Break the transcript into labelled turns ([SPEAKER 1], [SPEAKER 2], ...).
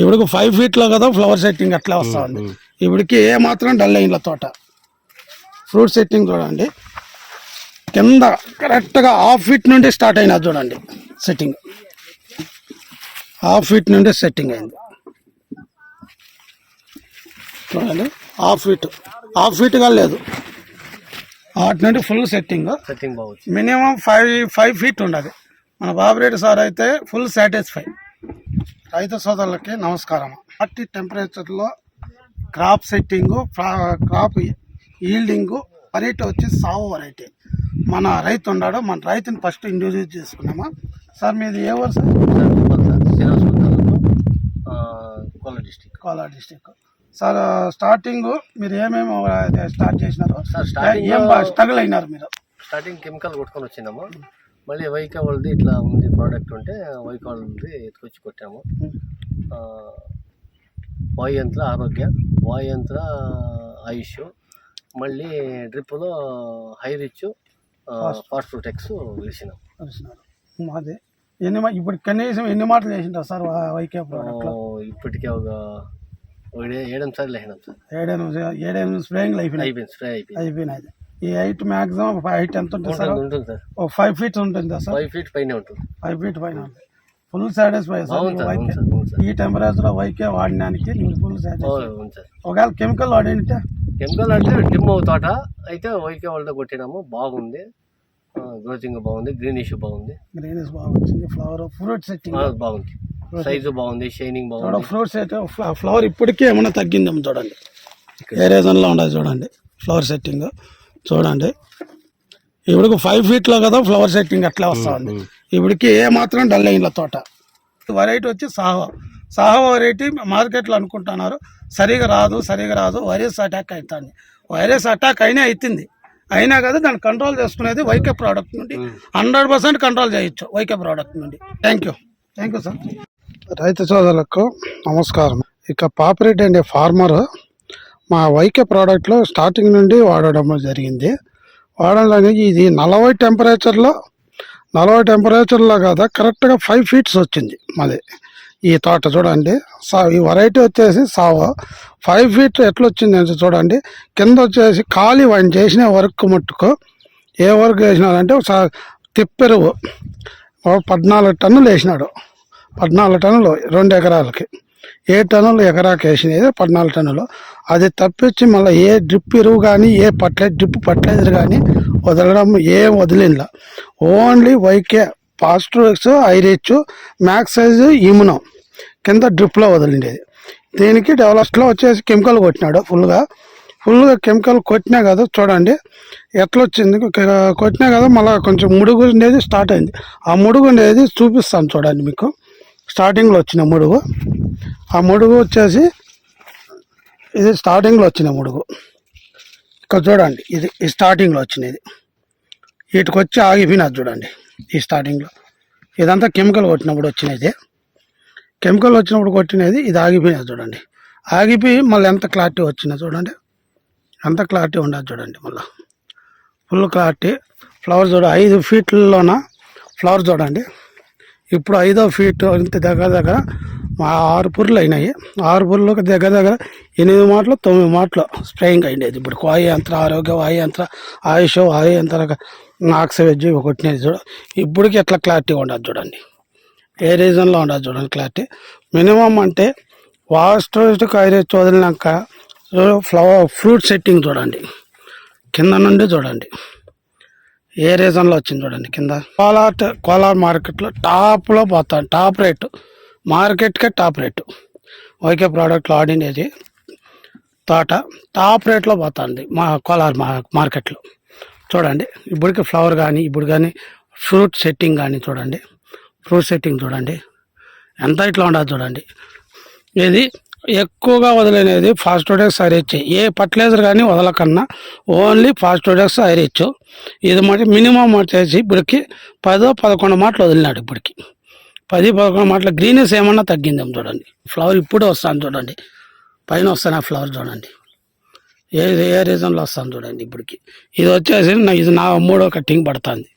[SPEAKER 1] ఇప్పటికి ఫైవ్ ఫీట్లో కదా flower setting అట్లా వస్తా ఉంది ఇప్పటికి ఏ మాత్రం డల్ అయింది తోట. ఫ్రూట్ సెట్టింగ్ చూడండి. కింద కరెక్ట్గా హాఫ్ ఫీట్ నుండి స్టార్ట్ అయినా చూడండి సెట్టింగ్ హాఫ్ ఫీట్ నుండి సెట్టింగ్ అయింది. చూడండి. హాఫ్ ఫీట్ హాఫ్ ఫీట్గా లేదు. వాటి నుండి ఫుల్ సెట్టింగ్
[SPEAKER 2] సెట్టింగ్ బాగుంది
[SPEAKER 1] మినిమం ఫైవ్ ఫైవ్ ఫీట్ ఉండదు మన బాబురెడ్డి సార్ అయితే ఫుల్ సాటిస్ఫై రైతు సోదరులకి నమస్కారం అట్టి టెంపరేచర్లో crop setting crop yielding variety వచ్చి సాగు వెరైటీ మన రైతు ఉన్నాడు మన రైతుని ఫస్ట్ ఇంట్రొడ్యూస్ చేసుకున్నామా? సార్ మీది ఏ ఊరు sir?
[SPEAKER 2] District
[SPEAKER 1] Kolar district sir starting మీరు ఏమేమి స్టార్ట్ చేసినారు? స్ట్రగుల్ అయినారు మీరు?
[SPEAKER 2] స్టార్టింగ్ కెమికల్ కొట్టుకొని వచ్చినాము. మళ్ళీ వైకా వాళ్ళది ఇట్లా ఉంది ప్రోడక్ట్ ఉంటే వైకా వాళ్ళది ఎత్తుకొచ్చి కొట్టాము. వాయుయంత్ర ఆరోగ్య వాయుయంత్ర ఆయుష్ మళ్ళీ డ్రిప్లో హై రిచ్ ఫాస్ట్ ప్రొటెక్స్ వేసినాం.
[SPEAKER 1] మాది. ఎన్ని ఇప్పుడు కనీసం ఎన్ని మాటలు చేసింటారు సార్ వైకే
[SPEAKER 2] ఇప్పటికే ఒక ఏడెనిమిది సార్లు వేసినాం సార్.
[SPEAKER 1] ఏడెనిమిది ఏడెనిమిది స్ప్రేయింగ్లు అయిపోయినాయి.
[SPEAKER 2] అయిపోయింది స్ప్రే అయిపోయింది.
[SPEAKER 1] అయిపోయినాయి. ఈ హైట్ మాక్సిమం హైట్ ఎంత ఉంటుంది సార్?
[SPEAKER 2] ఉంటుంది ఉంటుంది సార్.
[SPEAKER 1] ఒక ఫైవ్ ఫీట్ ఉంటుంది సార్?
[SPEAKER 2] ఫైవ్ ఫీట్ పైనే ఉంటుంది.
[SPEAKER 1] ఫైవ్ ఫీట్ పైన ఉంది ఫుల్ సాటిస్ఫై సార్? వైకే ఈ టెంపరేచర్ వైకే వాడడానికి మీరు ఫుల్ సాటిస్ఫై ఒకవేళ కెమికల్ వాడింటే
[SPEAKER 2] కెమికల్ అంటే డిమ్ తోట అయితే వైకే వాళ్ళతో కొట్టినాము. బాగుంది. గ్రోతింగ్ బాగుంది. గ్రీనిష్ బాగుంది.
[SPEAKER 1] గ్రీనెస్ బాగా వచ్చింది ఫ్లవర్ ఫ్రూట్ సెట్టింగ్
[SPEAKER 2] బాగుంది. సైజు బాగుంది. షైనింగ్ బాగుంది.
[SPEAKER 1] ఫ్రూట్ సెట్ ఫ్లవర్ ఇప్పటికే ఏమైనా తగ్గిందేమో చూడండి. ఏ రీజన్లో ఉండదు చూడండి. ఫ్లవర్ సెట్టింగ్ చూడండి. ఇప్పటికి ఫైవ్ ఫీట్లో కదా ఫ్లవర్ సెట్టింగ్ అట్లా వస్తా ఉంది ఇప్పటికి ఏ మాత్రం డల్ అయింది తోట. వెరైటీ వచ్చి సాహో. సాహో వెరైటీ మార్కెట్లో అనుకుంటున్నారు. సరిగా రాదు సరిగా రాదు వైరస్ అటాక్ అవుతుంది వైరస్ అటాక్ అయినా అవుతుంది అయినా కదా దాన్ని కంట్రోల్ చేసుకునేది వైకే ప్రోడక్ట్ నుండి హండ్రెడ్ పర్సెంట్ కంట్రోల్ చేయొచ్చు వైకే ప్రోడక్ట్ నుండి. Thank you thank you sir రైతు సోదరులకు నమస్కారం. ఇక పాపిరెడ్డి అనే ఫార్మర్ మా వైకే ప్రోడక్ట్లో స్టార్టింగ్ నుండి వాడడం జరిగింది. వాడడం ఇది నలభై టెంపరేచర్లో నలభై టెంపరేచర్లో కదా కరెక్ట్గా ఫైవ్ ఫీట్స్ వచ్చింది మాది. ఈ తోట చూడండి. సా ఈ వెరైటీ వచ్చేసి సావో. ఫైవ్ ఫీట్ ఎట్లా వచ్చింది అంటే చూడండి. కింద వచ్చేసి ఖాళీ వన్ చేసిన వర్క్ మట్టుకు. ఏ వర్క్ వేసినారంటే ఒక తిప్పెరువు పద్నాలుగు టన్నులు వేసినాడు. పద్నాలుగు టన్నులు రెండు ఎకరాలకి. ఏ టన్నులు ఎకరాకి వేసినది పద్నాలుగు టన్నులు. అది తప్పించి మళ్ళీ ఏ డ్రిప్ ఎరువు కానీ ఏ పట్ల డ్రిప్ ఫర్టిలైజర్ కానీ వదలడం ఏం వదిలిందా ఓన్లీ వైకే పాస్ట్రోక్స్ ఐరిచ్ మ్యాక్స్ సైజు ఇమ్యునో కింద డ్రిప్లో వదిలిండేది. దీనికి డెవలప్స్లో వచ్చేసి కెమికల్ కొట్టినాడు ఫుల్గా. ఫుల్గా కెమికల్ కొట్టినా కదా చూడండి ఎట్లా వచ్చింది కొట్టినా కదా మళ్ళీ కొంచెం ముడుగు ఉండేది స్టార్ట్ అయింది. ఆ ముడుగు ఉండేది చూపిస్తాను చూడండి మీకు. స్టార్టింగ్లో వచ్చిన ముడుగు. ఆ ముడుగు వచ్చేసి ఇది స్టార్టింగ్లో వచ్చిన ముడుగు. ఇక్కడ చూడండి ఇది ఈ స్టార్టింగ్లో వచ్చినది. వీటికి వచ్చి ఆగిపోయినది చూడండి ఈ స్టార్టింగ్లో ఇదంతా కెమికల్ కొట్టినప్పుడు వచ్చినది. కెమికల్ వచ్చినప్పుడు కొట్టినది ఇది ఆగిపోయినది చూడండి. ఆగిపోయి మళ్ళీ ఎంత క్లారిటీ వచ్చిందో చూడండి. ఎంత క్లారిటీ ఉండదు చూడండి మళ్ళీ. ఫుల్ క్లారిటీ ఫ్లవర్ చూడ ఐదు ఫీట్లలోన ఫ్లవర్ చూడండి. ఇప్పుడు ఐదో ఫీట్ ఇంత దగ్గర దగ్గర ఆరు పుర్లు అయినాయి. ఆరు పుర్లకు దగ్గర దగ్గర ఎనిమిది మాటలు తొమ్మిది మాటలు స్ప్రేయింగ్ అయినది ఇప్పుడు వాయు యంత్ర ఆరోగ్య వాయు యంత్ర ఆయుష్ వాయు యంత్ర ఆక్సివెజ్ కొట్టినది చూడ. ఇప్పటికి ఎట్లా క్లారిటీ ఉండదు చూడండి. ఏ రీజన్లో ఉండదు చూడండి క్లారిటీ మినిమం అంటే వాస్ట్ కైరేజ్ వదిలినాక ఫ్లవర్ ఫ్రూట్ సెట్టింగ్ చూడండి. కింద నుండి చూడండి. ఏ రీజన్లో వచ్చింది చూడండి కింద? కోలార్ కోలార్ మార్కెట్లో టాప్లో పోతాను టాప్ రేటు మార్కెట్కే టాప్ రేటు. ఓకే ప్రోడక్ట్లు ఆడినది తోట టాప్ రేట్లో పోతుంది మా కోలార్ మా మార్కెట్లో. చూడండి ఇప్పటికి ఫ్లవర్ కానీ ఇప్పుడు కానీ ఫ్రూట్ సెట్టింగ్ కానీ చూడండి ఫ్రూట్ సెట్టింగ్ చూడండి ఎంత ఇట్లా ఉండదు చూడండి. ఇది ఎక్కువగా వదిలేది ఫాస్టోడెక్స్ ఐరిచ్ ఏ ఫర్టిలైజర్ కానీ వదలకన్నా ఓన్లీ ఫాస్టోడెక్స్ ఐరిచ్ ఇది మరి మినిమం వచ్చేసి ఇప్పటికి పదో పదకొండు మాటలు వదిలినాడు ఇప్పటికి. పది పదకొండు మాటల గ్రీనెస్ ఏమన్నా తగ్గిందేమో చూడండి. ఫ్లవర్ ఇప్పుడే వస్తాను చూడండి. పైన వస్తాను ఆ ఫ్లవర్ చూడండి. ఏ ఏ రీజన్లో వస్తాను చూడండి ఇప్పటికి. ఇది వచ్చేసి నా ఇది నా మూడో కట్టింగ్ పడుతుంది.